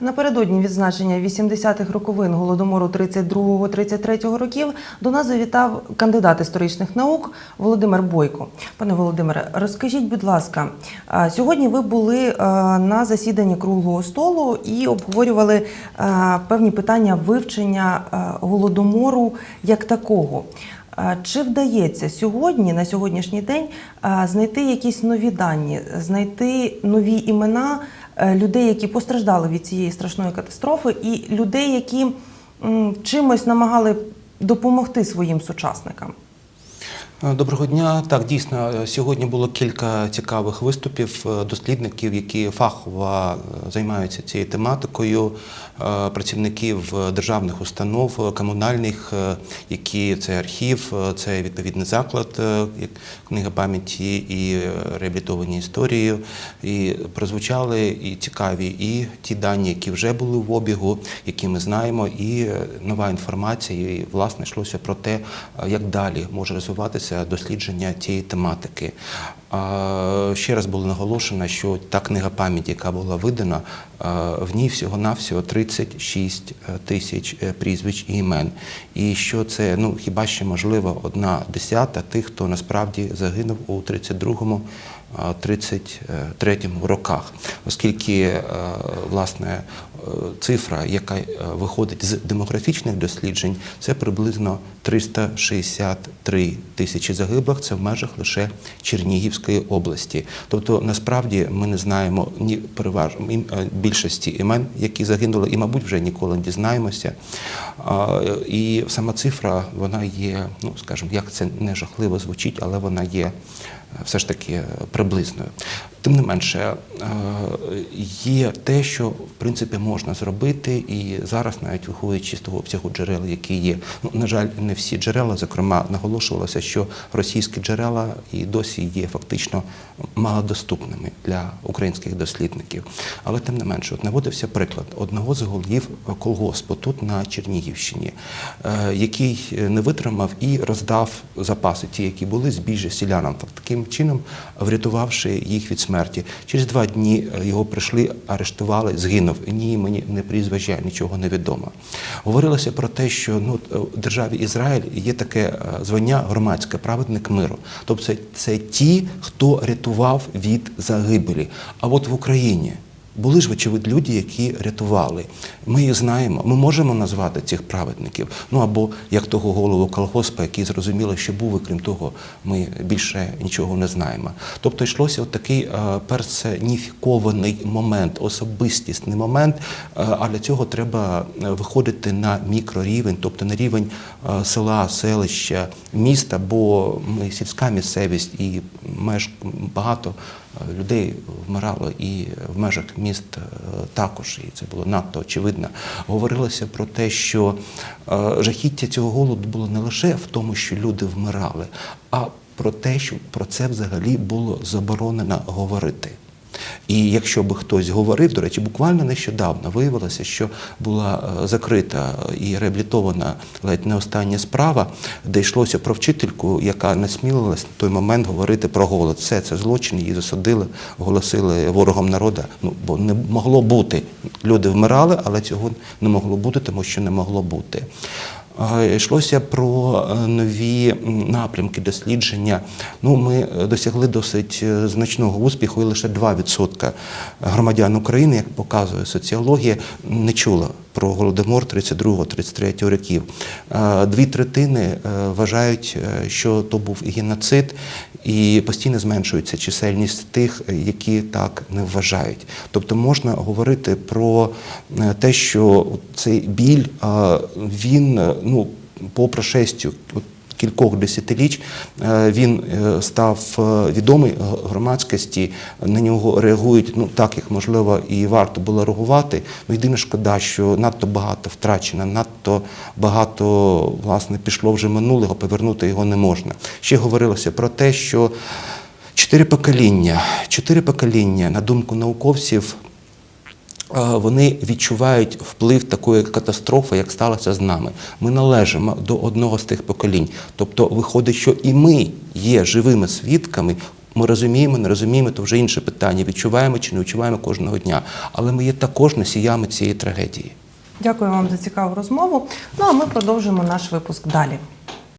Напередодні відзначення 80-х роковин голодомору 32-33 років до нас завітав кандидат історичних наук Володимир Бойко. Пане Володимире, розкажіть, будь ласка, сьогодні ви були на засіданні круглого столу і обговорювали певні питання вивчення голодомору як такого. Чи вдається сьогодні, на сьогоднішній день, знайти якісь нові дані, знайти нові імена людей, які постраждали від цієї страшної катастрофи, і людей, які чимось намагали допомогти своїм сучасникам? Е, Доброго дня. Так, дійсно, е, сьогодні було кілька цікавих виступів е, дослідників, які фахово займаються цією тематикою, працівників державних установ, комунальних, які це архів, це відповідний заклад, як книга пам'яті і реабілітовані історії. І прозвучали і цікаві і ті дані, які вже були в обігу, які ми знаємо, і нова інформація. І власне йшлося про те, як далі може розвиватися дослідження цієї тематики. Ще раз було наголошено, що та книга пам'яті, яка була видана, е, в ній всього-навсього 36 тисяч е, прізвищ і імен. І що це ну хіба ще можливо одна десята тих, хто насправді загинув у 32-му 33-му роках, оскільки е, власне е, цифра, яка е, виходить з демографічних досліджень, це приблизно 363 тисячі загиблих. Це в межах лише Чернігівської області. Тобто, насправді ми не знаємо ні переважно більшості імен, які загинули, і, мабуть, вже ніколи не дізнаємося. І сама цифра, вона є, ну скажімо, як це не жахливо звучить, але вона є е, все ж таки е, приблизною. Тим не менше, е, є те, що в принципі можна зробити, і зараз, навіть виходячи з того обсягу джерел, які є, ну на жаль, не всі джерела, зокрема, наголошувалося, що російські джерела і досі є фактично малодоступними для українських дослідників. Але тим не менше, от наводився приклад одного з голів колгоспу тут на Чернігівщині, е, який не витримав і роздав запаси, ті, які були збіжжя селянам, таким чином врятувавши їх від смерті. Через два дні е, його прийшли, арештували, згинув. Ні, мені не прізвища, нічого не відомо. Говорилося про те, що ну в державі Ізраїль є таке е, звання громадське праведник миру. Тобто це, це ті, хто рятував від загибелі. А от в Україні. Були ж, вочевидь, люди, які рятували. Ми їх знаємо. Ми можемо назвати цих праведників. Ну або як того голову колгоспа, який зрозуміло, що був, і крім того, ми більше нічого не знаємо. Тобто йшлося от такий е, персоніфікований момент, особистісний момент. е, А для цього треба е, виходити на мікрорівень, тобто на рівень села, селища, міста, бо ми сільська місцевість і меж багато людей вмирало і в межах міст е, також, і це було надто очевидно. Говорилося про те, що е, жахіття цього голоду було не лише в тому, що люди вмирали, а про те, що про це взагалі було заборонено говорити. І якщо би хтось говорив, до речі, буквально нещодавно виявилося, що була е, закрита і реабілітована ледь не остання справа, де йшлося про вчительку, яка насмілилась на той момент говорити про голод. Все це злочин, її засудили, оголосили ворогом народу. Ну бо не могло бути. Люди вмирали, але цього не могло бути, тому що не могло бути. Йшлося про е, нові напрямки дослідження. Ну, ми е, досягли досить е, значного успіху, і лише 2% громадян України, як показує соціологія, не чула про голодомор 32-33 років. Дві третини вважають, що то був геноцид, і постійно зменшується чисельність тих, які так не вважають. Тобто можна говорити про е, те, що цей біль він е, ну по прошестю кількох десятиліть е, він е, став е, відомий громадськості. На нього реагують ну так, як можливо і варто було реагувати. Ну єдине шкода, що надто багато втрачено, надто багато власне пішло вже минулого, повернути його не можна. Ще говорилося про те, що чотири покоління, чотири покоління, на думку науковців, вони відчувають вплив такої катастрофи, як сталося з нами. Ми належимо до одного з тих поколінь. Тобто виходить, що і ми є живими свідками Ми розуміємо, не розуміємо, то вже інше питання. Відчуваємо чи не відчуваємо кожного дня. Але ми є також носіями цієї трагедії. Дякую вам за цікаву розмову. Ну а ми продовжуємо наш випуск далі.